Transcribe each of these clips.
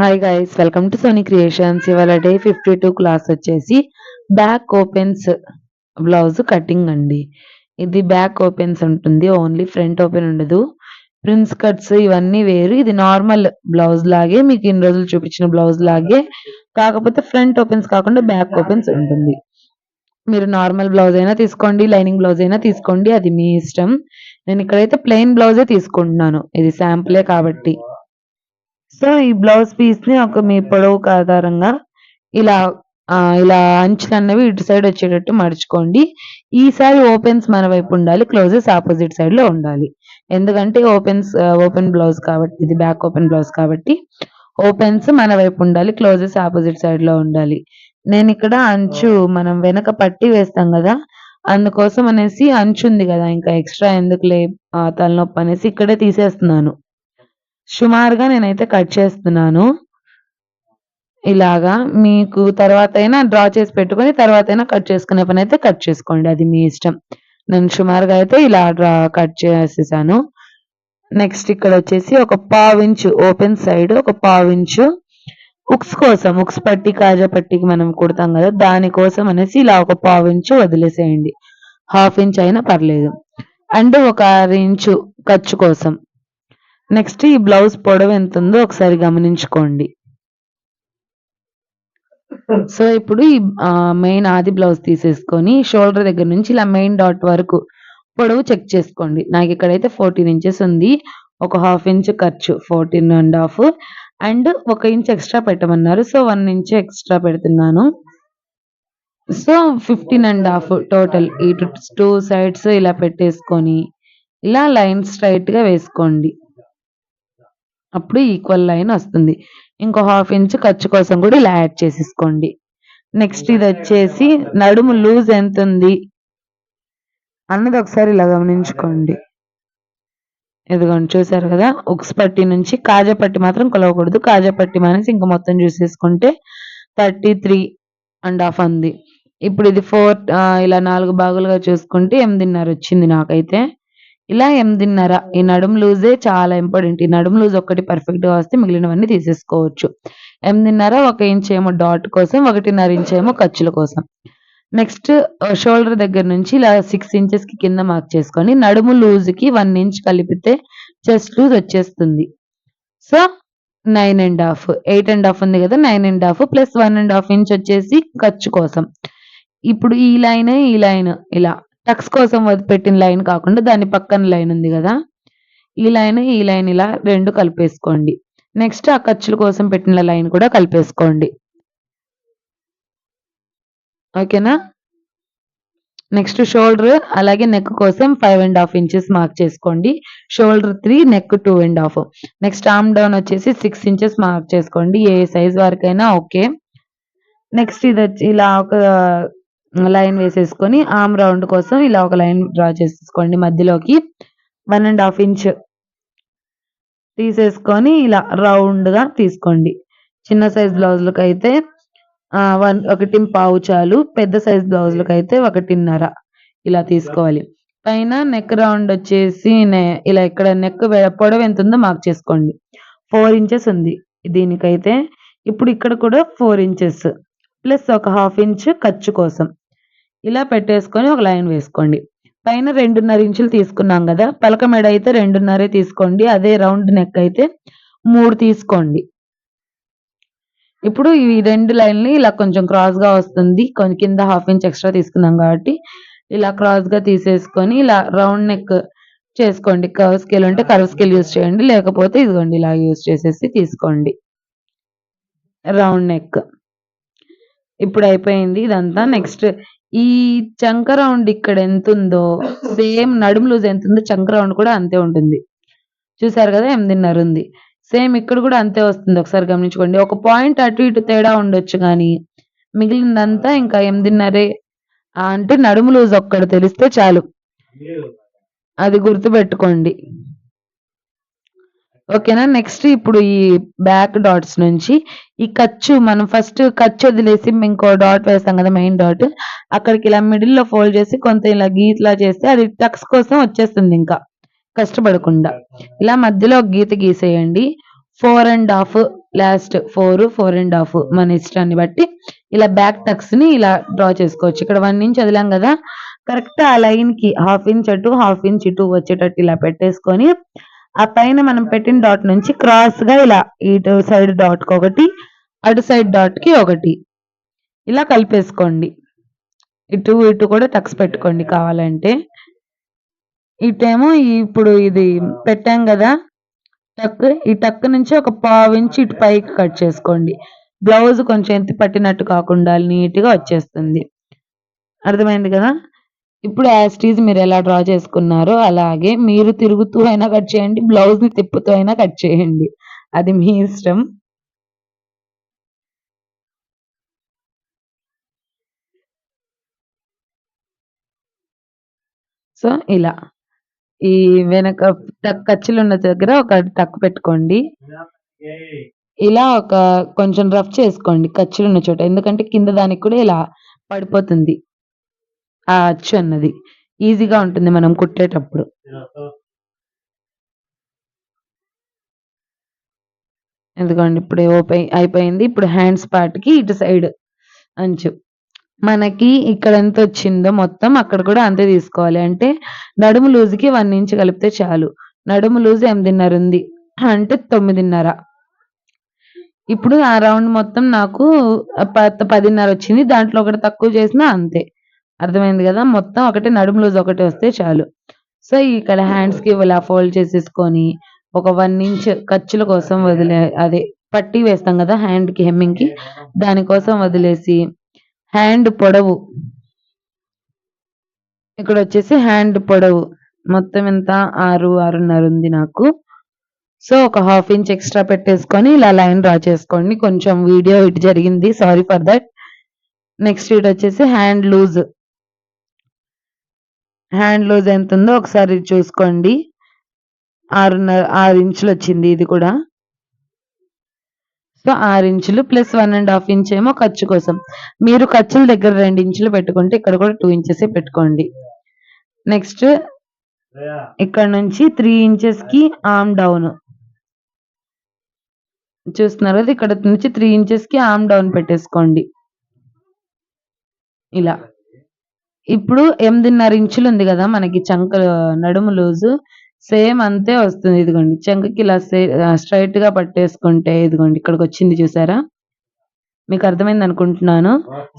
Hi guys welcome to Sony creations ఇవాళ day fifty two class వచ్చేసి back opens blouse cutting అండి. ఇది back opens ఉంటుంది only front open ఉండదు. Prince cuts ఇవన్నీ వేరు. ఇది నార్మల్ బ్లౌజ్ లాగే మీకు ఇన్ని రోజులు చూపించిన బ్లౌజ్ లాగే. కాకపోతే ఫ్రంట్ ఓపెన్స్ కాకుండా బ్యాక్ ఓపెన్స్ ఉంటుంది. మీరు నార్మల్ బ్లౌజ్ అయినా తీసుకోండి లైనింగ్ బ్లౌజ్ అయినా తీసుకోండి అది మీ ఇష్టం. నేను ఇక్కడైతే ప్లెయిన్ బ్లౌజే తీసుకుంటున్నాను. ఇది శాంపులే కాబట్టి. సో ఈ బ్లౌజ్ పీస్ని ఒక మీ పొడవుకు ఆధారంగా ఇలా ఇలా అంచులు అన్నవి ఇటు సైడ్ వచ్చేటట్టు మడుచుకోండి. ఈసారి ఓపెన్స్ మన వైపు ఉండాలి క్లోజెస్ ఆపోజిట్ సైడ్లో ఉండాలి. ఎందుకంటే ఓపెన్స్ ఓపెన్ బ్లౌజ్ కాబట్టి ఇది బ్యాక్ ఓపెన్ బ్లౌజ్ కాబట్టి ఓపెన్స్ మన వైపు ఉండాలి క్లోజెస్ ఆపోజిట్ సైడ్లో ఉండాలి. నేను ఇక్కడ అంచు మనం వెనక పట్టి వేస్తాం కదా అందుకోసం అనేసి అంచు ఉంది కదా ఇంకా ఎక్స్ట్రా ఎందుకులే ఆ, తలనొప్పి అనేసి ఇక్కడే తీసేస్తున్నాను. సుమారుగా నేనైతే కట్ చేస్తున్నాను. ఇలాగా మీకు తర్వాత అయినా డ్రా చేసి పెట్టుకొని తర్వాత అయినా కట్ చేసుకునే పని అయితే కట్ చేసుకోండి. అది మీ ఇష్టం. నేను సుమారుగా అయితే ఇలా డ్రా కట్ చేసేసాను. నెక్స్ట్ ఇక్కడ వచ్చేసి ఒక పావించు ఓపెన్ సైడ్ ఒక పావించు ఉక్స్ కోసం ఉక్స్ పట్టి కాజా పట్టికి మనం కుడతాం కదా దానికోసం అనేసి ఇలా ఒక పావించు వదిలేసేయండి. హాఫ్ ఇంచ్ అయినా పర్లేదు. అండ్ ఒక అర ఇంచు ఖర్చు కోసం. నెక్స్ట్ ఈ బ్లౌజ్ పొడవు ఎంత ఉందో ఒకసారి గమనించుకోండి. సో ఇప్పుడు ఈ మెయిన్ ఆది బ్లౌజ్ తీసేసుకొని షోల్డర్ దగ్గర నుంచి ఇలా మెయిన్ డాట్ వరకు పొడవు చెక్ చేసుకోండి. నాకు ఇక్కడైతే ఫోర్టీన్ ఇంచెస్ ఉంది. ఒక హాఫ్ ఇంచ్ ఖర్చు ఫోర్టీన్ అండ్ హాఫ్. అండ్ ఒక ఇంచ్ ఎక్స్ట్రా పెట్టమన్నారు. సో వన్ ఇంచ్ ఎక్స్ట్రా పెడుతున్నాను. So fifteen and half total. ఈ టూ సైడ్స్ ఇలా పెట్టేసుకొని ఇలా లైన్ స్ట్రైట్గా వేసుకోండి. అప్పుడు ఈక్వల్ లైన్ వస్తుంది. ఇంకో హాఫ్ ఇంచ్ ఖర్చు కోసం కూడా ఇలా యాడ్ చేసేసుకోండి. నెక్స్ట్ ఇది వచ్చేసి నడుము లూజ్ ఎంత ఉంది? అన్నది ఒకసారి ఇలా గమనించుకోండి. ఇదిగోండి చూసారు కదా? ఉక్స్ పట్టి నుంచి కాజా పట్టి మాత్రం కొలవకూడదు. కాజా పట్టి మానేసి ఇంకా మొత్తం చూసేసుకుంటే థర్టీ త్రీ అండ్ హాఫ్ ఉంది. ఇప్పుడు ఇది ఫోర్ ఇలా నాలుగు భాగాలుగా చూసుకుంటే ఎనిమిదిన్నర వచ్చింది నాకైతే. ఇలా ఎనిమిదిన్నర ఈ నడుము లూజే చాలా ఇంపార్టెంట్. ఈ నడుము లూజ్ ఒక్కటి పర్ఫెక్ట్గా వస్తే మిగిలినవన్నీ తీసేసుకోవచ్చు. ఎనిమిదిన్నర ఒక ఇంచ్ ఏమో డాట్ కోసం ఒకటిన్నర ఇంచ్ ఏమో ఖర్చుల కోసం. నెక్స్ట్ షోల్డర్ దగ్గర నుంచి ఇలా సిక్స్ ఇంచెస్కి కింద మార్క్ చేసుకొని నడుము లూజ్కి వన్ ఇంచ్ కలిపితే చెస్ట్ లూజ్ వచ్చేస్తుంది. So nine and half eight and half ఉంది కదా nine and half plus one and half inch వచ్చేసి ఖర్చు కోసం. ఇప్పుడు ఈ లైన్ ఈ లైన్ ఇలా. టక్స్ కోసం వదిలిపెట్టిన లైన్ కాకుండా దాని పక్కన లైన్ ఉంది కదా. ఈ లైన్ ఈ లైన్ ఇలా రెండు కలిపేసుకోండి. నెక్స్ట్ ఆ ఖర్చుల కోసం పెట్టిన లైన్ కూడా కలిపేసుకోండి. ఓకేనా? నెక్స్ట్ షోల్డర్ అలాగే నెక్ కోసం five and half inches mark చేసుకోండి. Shoulder three neck two and half. Next arm down వచ్చేసి సిక్స్ ఇంచెస్ మార్క్ చేసుకోండి. ఏ సైజ్ వరకైనా ఓకే. నెక్స్ట్ ఇది వచ్చి ఇలా ఒక లైన్ వేసేసుకొని ఆమ్ రౌండ్ కోసం ఇలా ఒక లైన్ డ్రా చేసేసుకోండి మధ్యలోకి. వన్ అండ్ హాఫ్ ఇంచ్ తీసేసుకొని ఇలా రౌండ్గా తీసుకోండి. చిన్న సైజ్ బ్లౌజులకు అయితే వన్ ఒకటి పావు చాలు. పెద్ద సైజ్ బ్లౌజులకు అయితే ఒకటిన్నర ఇలా తీసుకోవాలి. పైన నెక్ రౌండ్ వచ్చేసి ఇలా ఇక్కడ నెక్ పొడవు ఎంత ఉందో మార్క్ చేసుకోండి. ఫోర్ ఇంచెస్ ఉంది దీనికైతే. ఇప్పుడు ఇక్కడ కూడా ఫోర్ ఇంచెస్ ప్లస్ ఒక హాఫ్ ఇంచ్ ఖర్చు కోసం. ఇలా పెట్టేసుకొని ఒక లైన్ వేసుకోండి. పైన రెండున్నర ఇంచులు తీసుకున్నాం కదా పలక మెడ అయితే రెండున్నరే తీసుకోండి అదే రౌండ్ నెక్ అయితే మూడు తీసుకోండి. ఇప్పుడు ఈ రెండు లైన్లు ఇలా కొంచెం క్రాస్గా వస్తుంది కొంచెం కింద హాఫ్ ఇంచ్ ఎక్స్ట్రా తీసుకున్నాం కాబట్టి ఇలా క్రాస్గా తీసేసుకొని ఇలా రౌండ్ నెక్ చేసుకోండి. కర్వ్ స్కేల్ ఉంటే కర్వ్ స్కేల్ యూస్ చేయండి లేకపోతే ఇదిగోండి ఇలా యూస్ చేసేసి తీసుకోండి. Round neck. ఇప్పుడు అయిపోయింది ఇదంతా. నెక్స్ట్ ఈ చంక రౌండ్ ఇక్కడ ఎంత ఉందో సేమ్ నడుము లూజ్ ఎంత ఉందో చంక రౌండ్ కూడా అంతే ఉంటుంది. చూసారు కదా ఎనిమిదిన్నర ఉంది. సేమ్ ఇక్కడ కూడా అంతే వస్తుంది. ఒకసారి గమనించుకోండి. ఒక పాయింట్ అటు ఇటు తేడా ఉండొచ్చు కానీ మిగిలిందంతా ఇంకా ఎనిమిదిన్నరే అంటే నడుము లూజ్ ఒక్కడు తెలిస్తే చాలు. అది గుర్తు పెట్టుకోండి ఓకేనా? నెక్స్ట్ ఇప్పుడు ఈ బ్యాక్ డాట్స్ నుంచి ఈ ఖర్చు మనం ఫస్ట్ ఖర్చు వదిలేసి ఇంకో డాట్ వేస్తాం కదా మెయిన్ డాట్ అక్కడికి ఇలా మిడిల్లో ఫోల్డ్ చేసి కొంత ఇలా గీతలా చేస్తే అది టక్స్ కోసం వచ్చేస్తుంది ఇంకా. కష్టపడకుండా. ఇలా మధ్యలో గీత గీసేయండి. Four and half last four four and half మన ఇష్టాన్ని బట్టి ఇలా బ్యాక్ టక్స్ని ఇలా డ్రా చేసుకోవచ్చు. ఇక్కడ వన్ ఇంచ్ వదిలాం కదా. కరెక్ట్ ఆ లైన్కి హాఫ్ ఇంచ్ అటు హాఫ్ ఇంచ్ ఇటు వచ్చేటట్టు ఇలా పెట్టేసుకొని ఆ పైన మనం పెట్టిన డాట్ నుంచి క్రాస్గా ఇలా ఇటు సైడ్ డాట్కి ఒకటి అటు సైడ్ డాట్కి ఒకటి. ఇలా కలిపేసుకోండి. ఇటు ఇటు కూడా టక్స్ పెట్టుకోండి కావాలంటే. ఇటేమో ఇప్పుడు ఇది పెట్టాం కదా టక్ ఈ టక్ నుంచి ఒక పావు ఇటు పైకి కట్ చేసుకోండి. బ్లౌజ్ కొంచెం ఎత్తి పట్టినట్టు కాకుండా నీట్గా వచ్చేస్తుంది. అర్థమైంది కదా? ఇప్పుడు యాస్టీజ్ మీరు ఎలా డ్రా చేసుకున్నారో అలాగే మీరు తిరుగుతూ అయినా కట్ చేయండి బ్లౌజ్ని తిప్పుతూ అయినా కట్ చేయండి. అది మీ ఇష్టం. సో ఇలా. ఈ వెనక టక్ ఖర్చులు ఉన్న దగ్గర ఒక టక్ పెట్టుకోండి. ఇలా ఒక కొంచెం రఫ్ చేసుకోండి ఖర్చులు ఉన్న చోట. ఎందుకంటే కింద దానికి కూడా ఇలా పడిపోతుంది. ఆ అచ్చు అన్నది. ఈజీగా ఉంటుంది మనం కుట్టేటప్పుడు. ఎందుకండి ఇప్పుడు ఓపెన్ అయిపోయింది. ఇప్పుడు హ్యాండ్స్ పార్ట్కి ఇటు సైడ్ అంచు. మనకి ఇక్కడ ఎంత వచ్చిందో మొత్తం అక్కడ కూడా అంతే తీసుకోవాలి. అంటే నడుము లూజుకి వన్ ఇంచ్ కలిపితే చాలు. నడుము లూజ్ ఎనిమిదిన్నర ఉంది. అంటే తొమ్మిదిన్నర. ఇప్పుడు ఆ రౌండ్ మొత్తం నాకు పదిన్నర వచ్చింది. దాంట్లో ఒకటి తక్కువ చేసినా అంతే. అర్థమైంది కదా? మొత్తం ఒకటే నడుము లూజ్ ఒకటి వస్తే చాలు. సో ఇక్కడ హ్యాండ్స్కి ఇలా ఫోల్డ్ చేసేసుకొని ఒక వన్ ఇంచ్ ఖర్చుల కోసం వదిలే అదే పట్టీ వేస్తాం కదా హ్యాండ్కి హెమ్మింగ్కి? దానికోసం వదిలేసి హ్యాండ్ పొడవు. ఇక్కడ వచ్చేసి హ్యాండ్ పొడవు. మొత్తం ఎంత? ఆరు ఆరున్నర ఉంది నాకు. సో ఒక హాఫ్ ఇంచ్ ఎక్స్ట్రా పెట్టేసుకొని ఇలా లైన్ డ్రా చేసుకోండి. కొంచెం వీడియో ఇటు జరిగింది. సారీ ఫర్ దట్ నెక్స్ట్ ఇటు వచ్చేసి హ్యాండ్ లూజ్ హ్యాండ్ లూజ్ ఎంత ఉందో ఒకసారి చూసుకోండి. ఆరున్నర ఆరు ఇంచులు వచ్చింది ఇది కూడా. సో ఆరు ఇంచులు plus one and half inch ఏమో ఖర్చు కోసం. మీరు ఖర్చుల దగ్గర రెండు ఇంచులు పెట్టుకుంటే ఇక్కడ కూడా టూ ఇంచెస్ పెట్టుకోండి. నెక్స్ట్ ఇక్కడ నుంచి త్రీ ఇంచెస్కి ఆమ్ డౌన్ చూస్తున్నారు కదా ఇక్కడ నుంచి త్రీ ఇంచెస్కి ఆమ్ డౌన్ పెట్టేసుకోండి. ఇలా. ఇప్పుడు ఎనిమిదిన్నర ఇంచులు ఉంది కదా మనకి చంక నడుము లూజు. సేమ్ అంతే వస్తుంది ఇదిగోండి. చంకకి ఇలా స్ట్రైట్గా పట్టేసుకుంటే ఇదిగోండి. ఇక్కడికి వచ్చింది చూసారా? మీకు అర్థమైంది అనుకుంటున్నాను.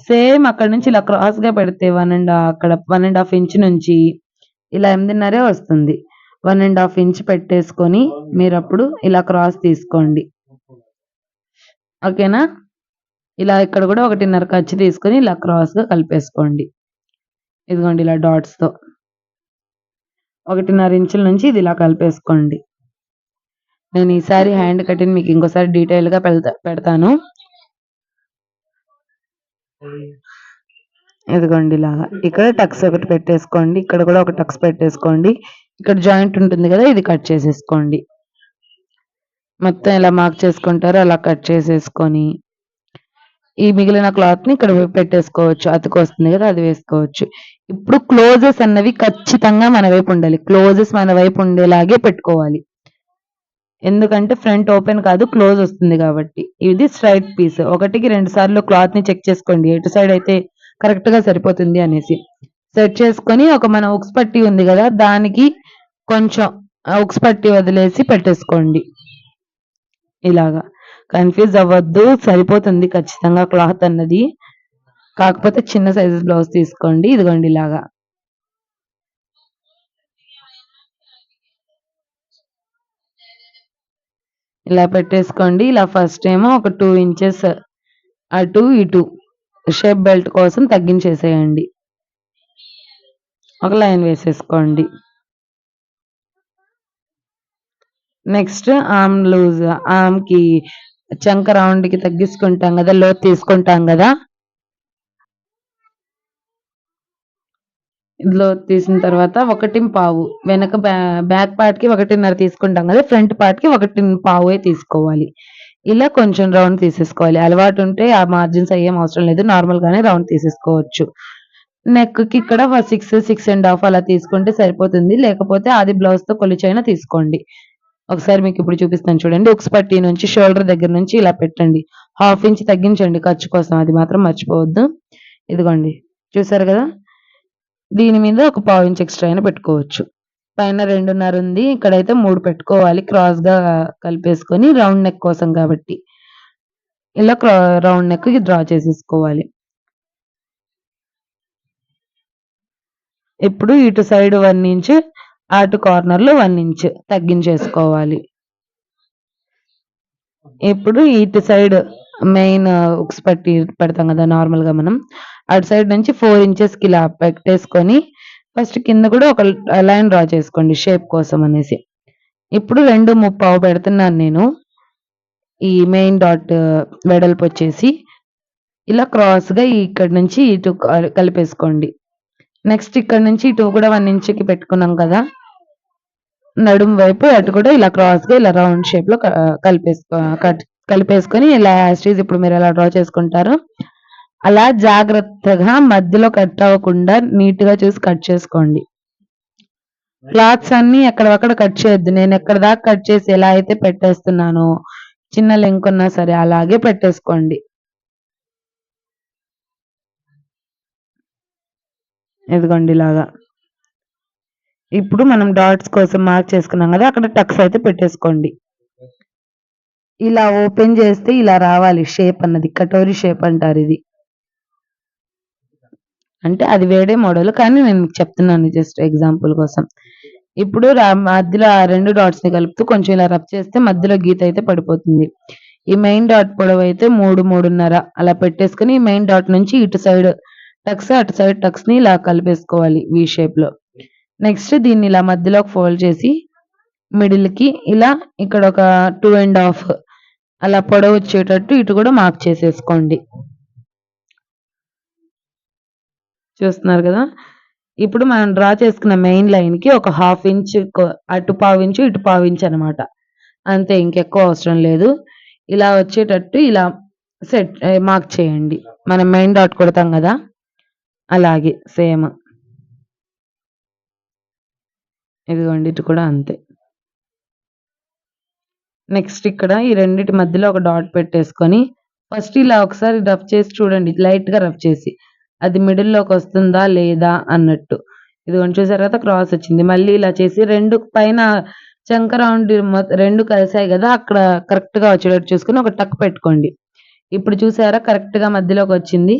సేమ్ అక్కడ నుంచి ఇలా క్రాస్గా పెడితే వన్ అండ్ అక్కడ వన్ అండ్ హాఫ్ ఇంచ్ నుంచి ఇలా ఎనిమిదిన్నరే వస్తుంది. వన్ అండ్ హాఫ్ ఇంచ్ పెట్టేసుకొని మీరు అప్పుడు ఇలా క్రాస్ తీసుకోండి. ఓకేనా? ఇలా ఇక్కడ కూడా ఒకటిన్నర ఖర్చు తీసుకొని ఇలా క్రాస్గా కలిపేసుకోండి. ఇదిగోండి ఇలా డాట్స్తో ఒకటిన్నర ఇంచుల నుంచి ఇది ఇలా కలిపేసుకోండి. నేను ఈసారి హ్యాండ్ కటింగ్ మీకు ఇంకోసారి డీటెయిల్గా పెడతా పెడతాను. ఇదిగోండి ఇలాగా ఇక్కడ టక్స్ ఒకటి పెట్టేసుకోండి. ఇక్కడ కూడా ఒక టక్స్ పెట్టేసుకోండి. ఇక్కడ జాయింట్ ఉంటుంది కదా ఇది కట్ చేసేసుకోండి. మొత్తం ఎలా మార్క్ చేసుకుంటారో అలా కట్ చేసేసుకొని. ఈ మిగిలిన క్లాత్ని ఇక్కడ పెట్టేసుకోవచ్చు. అతికొస్తుంది కదా అది వేసుకోవచ్చు. ఇప్పుడు క్లోజెస్ అన్నవి ఖచ్చితంగా మన వైపు ఉండాలి. క్లోజెస్ మన వైపు ఉండేలాగే పెట్టుకోవాలి. ఎందుకంటే ఫ్రంట్ ఓపెన్ కాదు క్లోజ్ వస్తుంది కాబట్టి. ఇది స్ట్రైట్ పీస్ ఒకటికి రెండు సార్లు క్లాత్ని చెక్ చేసుకోండి. ఎటు సైడ్ అయితే కరెక్ట్గా సరిపోతుంది అనేసి. సెట్ చేసుకొని ఒక మన ఉక్స్ పట్టి ఉంది కదా దానికి కొంచెం ఉక్స్ పట్టి వదిలేసి పెట్టేసుకోండి. ఇలాగా. కన్ఫ్యూజ్ అవ్వద్దు. సరిపోతుంది ఖచ్చితంగా క్లాత్ అన్నది. కాకపోతే చిన్న సైజు బ్లౌజ్ తీసుకోండి. ఇదిగోండి ఇలాగా. ఇలా పెట్టేసుకోండి. ఇలా ఫస్ట్ ఏమో ఒక టూ ఇంచెస్ అటు ఇటు షేప్ బెల్ట్ కోసం తగ్గించేసేయండి. ఒక లైన్ వేసేసుకోండి. నెక్స్ట్ ఆమ్ లూజ్ ఆమ్కి కి చంక రౌండ్కి తగ్గించుకుంటాం కదా లోతు తీసుకుంటాం కదా. ఇందులో తీసిన తర్వాత ఒకటి పావు. వెనక బ్యాక్ పార్ట్కి ఒకటిన్నర తీసుకుంటాం కదా ఫ్రంట్ పార్ట్కి ఒకటి పావే తీసుకోవాలి. ఇలా కొంచెం రౌండ్ తీసేసుకోవాలి. అలవాటు ఉంటే ఆ మార్జిన్స్ అయ్యేం అవసరం లేదు. నార్మల్ గానే రౌండ్ తీసేసుకోవచ్చు. నెక్కి ఇక్కడ సిక్స్ సిక్స్ అండ్ హాఫ్ అలా తీసుకుంటే సరిపోతుంది. లేకపోతే అది బ్లౌజ్తో కొలిచైనా తీసుకోండి. ఒకసారి మీకు ఇప్పుడు చూపిస్తాను చూడండి. ఉక్స్ పట్టీ నుంచి షోల్డర్ దగ్గర నుంచి ఇలా పెట్టండి. హాఫ్ ఇంచ్ తగ్గించండి ఖర్చు కోసం. అది మాత్రం మర్చిపోవద్దు. ఇదిగోండి. చూసారు కదా? దీని మీద ఒక పావు ఇంచ్ ఎక్స్ట్రా అయినా పెట్టుకోవచ్చు. పైన రెండున్నర ఉంది. ఇక్కడైతే మూడు పెట్టుకోవాలి. క్రాస్గా కలిపేసుకొని రౌండ్ నెక్ కోసం కాబట్టి. ఇలా రౌండ్ నెక్ డ్రా చేసేసుకోవాలి. ఇప్పుడు ఇటు సైడ్ వన్ ఇంచ్ అటు కార్నర్లో వన్ ఇంచ్ తగ్గించేసుకోవాలి. ఇప్పుడు ఇటు సైడ్ మెయిన్ ఉక్స్ uh, పట్టి పెడతాం కదా నార్మల్గా మనం. అటు సైడ్ నుంచి ఫోర్ ఇంచెస్కి ఇలా పెట్టేసుకొని ఫస్ట్ కింద కూడా ఒక లైన్ డ్రా చేసుకోండి షేప్ కోసం అనేసి. ఇప్పుడు రెండు ముప్పావు పెడుతున్నాను నేను. ఈ మెయిన్ డాట్ uh, వెడల్పు వచ్చేసి. ఇలా క్రాస్గా ఇక్కడ నుంచి ఇటు కలిపేసుకోండి. నెక్స్ట్ ఇక్కడ నుంచి ఇటు కూడా వన్ ఇంచ్కి పెట్టుకున్నాం కదా. నడుం వైపు అటు కూడా ఇలా క్రాస్గా ఇలా రౌండ్ షేప్లో uh, కలిపేసుకో కట్ కలిపేసుకొని ఇలా యాస్టీజ్ ఇప్పుడు మీరు ఎలా డ్రా చేసుకుంటారు అలా జాగ్రత్తగా మధ్యలో కట్ అవ్వకుండా నీట్గా చూసి కట్ చేసుకోండి. క్లాత్స్ అన్ని ఎక్కడక్కడ కట్ చేయొద్దు. నేను ఎక్కడ దాకా కట్ చేసి ఎలా అయితే పెట్టేస్తున్నానో చిన్న లింక్ ఉన్నా సరే అలాగే పెట్టేసుకోండి. ఇదిగోండి ఇలాగా. ఇప్పుడు మనం డాట్స్ కోసం మార్క్ చేసుకున్నాం కదా అక్కడ టక్స్ అయితే పెట్టేసుకోండి. ఇలా ఓపెన్ చేస్తే ఇలా రావాలి షేప్ అన్నది కటోరీ షేప్ అంటారు ఇది. అంటే అది వేరే మోడల్ కానీ నేను మీకు చెప్తున్నాను జస్ట్ ఎగ్జాంపుల్ కోసం. ఇప్పుడు మధ్యలో ఆ రెండు డాట్స్ని కలుపుతూ కొంచెం ఇలా రబ్ చేస్తే మధ్యలో గీత అయితే పడిపోతుంది. ఈ మెయిన్ డాట్ పొడవు అయితే మూడు మూడున్నర అలా పెట్టేసుకుని ఈ మెయిన్ డాట్ నుంచి ఇటు సైడ్ టక్స్ అటు సైడ్ టక్స్ని ఇలా కలిపేసుకోవాలి వి షేప్లో. నెక్స్ట్ దీన్ని ఇలా మధ్యలో ఫోల్డ్ చేసి మిడిల్కి ఇలా ఇక్కడ ఒక టూ అండ్ హాఫ్ అలా పొడవు వచ్చేటట్టు ఇటు కూడా మార్క్ చేసేసుకోండి. చూస్తున్నారు కదా? ఇప్పుడు మనం డ్రా చేసుకున్న మెయిన్ లైన్కి ఒక హాఫ్ ఇంచ్ అటు పావు ఇంచు ఇటు పావు ఇంచ్ అనమాట అంతే ఇంకెక్కువ అవసరం లేదు. ఇలా వచ్చేటట్టు ఇలా సెట్ మార్క్ చేయండి. మనం మెయిన్ డాట్ కొడతాం కదా? అలాగే సేమ్ ఇదిగోండి ఇటు కూడా అంతే. నెక్స్ట్ ఇక్కడ ఈ రెండిటి మధ్యలో ఒక డాట్ పెట్టేసుకొని ఫస్ట్ ఇలా ఒకసారి రఫ్ చేసి చూడండి లైట్గా రఫ్ చేసి. అది మిడిల్లోకి వస్తుందా లేదా అన్నట్టు. ఇదిగోండి చూసారు కదా క్రాస్ వచ్చింది. మళ్ళీ ఇలా చేసి రెండు పైన చంక రౌండ్ రెండు కలిసాయి కదా అక్కడ కరెక్ట్గా వచ్చేటట్టు చూసుకుని ఒక టక్ పెట్టుకోండి. ఇప్పుడు చూసారా కరెక్ట్గా మధ్యలోకి వచ్చింది.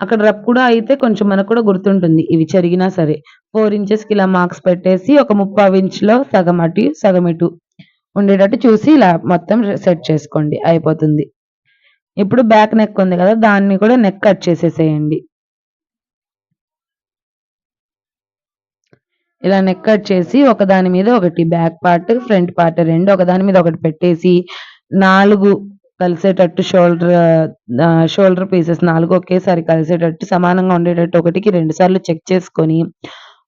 అక్కడ రఫ్ కూడా అయితే కొంచెం మనకు కూడా గుర్తుంటుంది ఇవి జరిగినా సరే. ఫోర్ ఇంచెస్కి ఇలా మార్క్స్ పెట్టేసి ఒక ముప్పావు ఇంచ్లో సగం అటు సగం ఇటు. ఉండేటట్టు చూసి ఇలా మొత్తం సెట్ చేసుకోండి. అయిపోతుంది. ఇప్పుడు బ్యాక్ నెక్ ఉంది కదా దాన్ని కూడా నెక్ కట్ చేసేసేయండి. ఇలా నెక్ కట్ చేసి ఒకదాని మీద ఒకటి బ్యాక్ పార్ట్ ఫ్రంట్ పార్ట్ రెండు ఒకదాని మీద ఒకటి పెట్టేసి నాలుగు కలిసేటట్టు షోల్డర్ షోల్డర్ పీసెస్ నాలుగు ఒకేసారి కలిసేటట్టు సమానంగా ఉండేటట్టు ఒకటికి రెండు సార్లు చెక్ చేసుకొని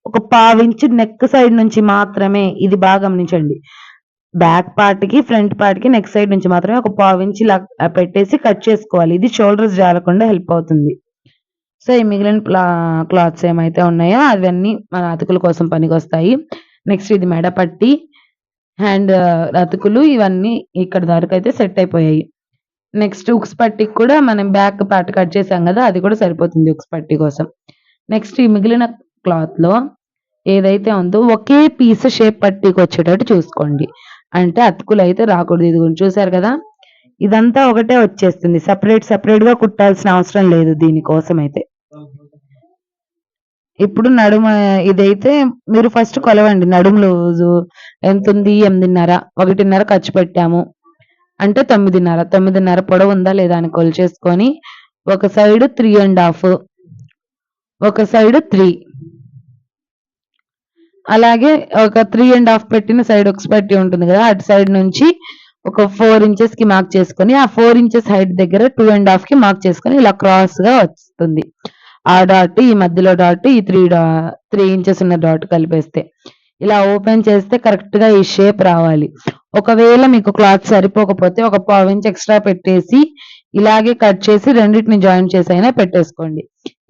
ఒక పావించి నెక్ సైడ్ నుంచి మాత్రమే ఇది బాగా గమనించండి. బ్యాక్ పార్ట్కి ఫ్రంట్ పార్ట్కి నెక్ సైడ్ నుంచి మాత్రమే ఒక పావు పెట్టేసి కట్ చేసుకోవాలి. ఇది షోల్డర్స్ జారకుండా హెల్ప్ అవుతుంది. సో ఈ మిగిలిన క్లాత్స్ ఏమైతే ఉన్నాయో అవన్నీ మన అతుకుల కోసం పనికి వస్తాయి నెక్స్ట్ ఇది మెడ పట్టి హ్యాండ్ అతుకులు ఇవన్నీ ఇక్కడ వరకు అయితే సెట్ అయిపోయాయి. నెక్స్ట్ ఉక్స్ పట్టికి కూడా మనం బ్యాక్ పార్ట్ కట్ చేసాం కదా అది కూడా సరిపోతుంది ఉక్స్ పట్టి కోసం. నెక్స్ట్ ఈ మిగిలిన క్లాత్లో ఏదైతే ఉందో ఒకే పీస్ షేప్ పట్టికి వచ్చేటట్టు చూసుకోండి. అంటే అతుకులు అయితే రాకూడదు. ఇది చూసారు కదా? ఇదంతా ఒకటే వచ్చేస్తుంది. సపరేట్ సపరేట్గా కుట్టాల్సిన అవసరం లేదు దీనికోసం అయితే. ఇప్పుడు నడుమ ఇదైతే మీరు ఫస్ట్ కొలవండి. నడుము లూజు ఎంత ఉంది? ఎనిమిదిన్నర. ఒకటిన్నర ఖర్చు పెట్టాము. అంటే తొమ్మిదిన్నర. తొమ్మిదిన్నర పొడవు ఉందా లేదా అని కొలిచేసుకొని ఒక సైడ్ త్రీ అండ్ హాఫ్ ఒక సైడ్ త్రీ అలాగే ఒక త్రీ అండ్ హాఫ్ పెట్టిన సైడ్ ఒక పట్టి ఉంటుంది కదా అటు సైడ్ నుంచి ఒక ఫోర్ ఇంచెస్కి మార్క్ చేసుకొని ఆ ఫోర్ ఇంచెస్ హైట్ దగ్గర టూ అండ్ హాఫ్కి మార్క్ చేసుకొని ఇలా క్రాస్గా వస్తుంది. ఆ డాట్ ఈ మధ్యలో డాట్ ఈ త్రీ డా త్రీ ఇంచెస్ ఉన్న డాట్ కలిపేస్తే. ఇలా ఓపెన్ చేస్తే కరెక్ట్గా ఈ షేప్ రావాలి. ఒకవేళ మీకు క్లాత్ సరిపోకపోతే ఒక పావు ఇంచ్ ఎక్స్ట్రా పెట్టేసి ఇలాగే కట్ చేసి రెండిటిని జాయిన్ చేసి అయినా పెట్టేసుకోండి.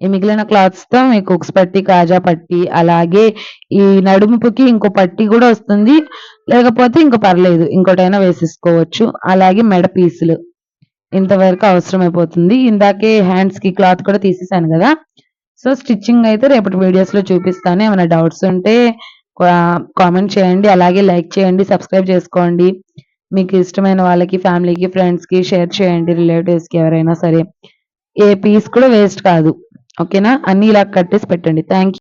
ఈ మిగిలిన క్లాత్స్తో మీకు ఉక్స్ పట్టి కాజా పట్టి అలాగే ఈ నడుముపుకి ఇంకో పట్టి కూడా వస్తుంది. లేకపోతే ఇంకో పర్లేదు ఇంకోటైనా వేసేసుకోవచ్చు. అలాగే మెడ పీసులు. ఇంతవరకు అవసరమైపోతుంది. ఇందాకే హ్యాండ్స్కి క్లాత్ కూడా తీసేసాను కదా. సో స్టిచ్చింగ్ అయితే రేపటి వీడియోస్లో చూపిస్తాను. ఏమైనా డౌట్స్ ఉంటే కామెంట్ చేయండి. అలాగే లైక్ చేయండి సబ్స్క్రైబ్ చేసుకోండి. మీకు ఇష్టమైన వాళ్ళకి ఫ్యామిలీకి ఫ్రెండ్స్కి షేర్ చేయండి రిలేటివ్స్కి ఎవరైనా సరే. ఏ పీస్ కూడా వేస్ట్ కాదు. ఓకేనా? అన్ని ఇలా కట్టేసి పెట్టండి. థ్యాంక్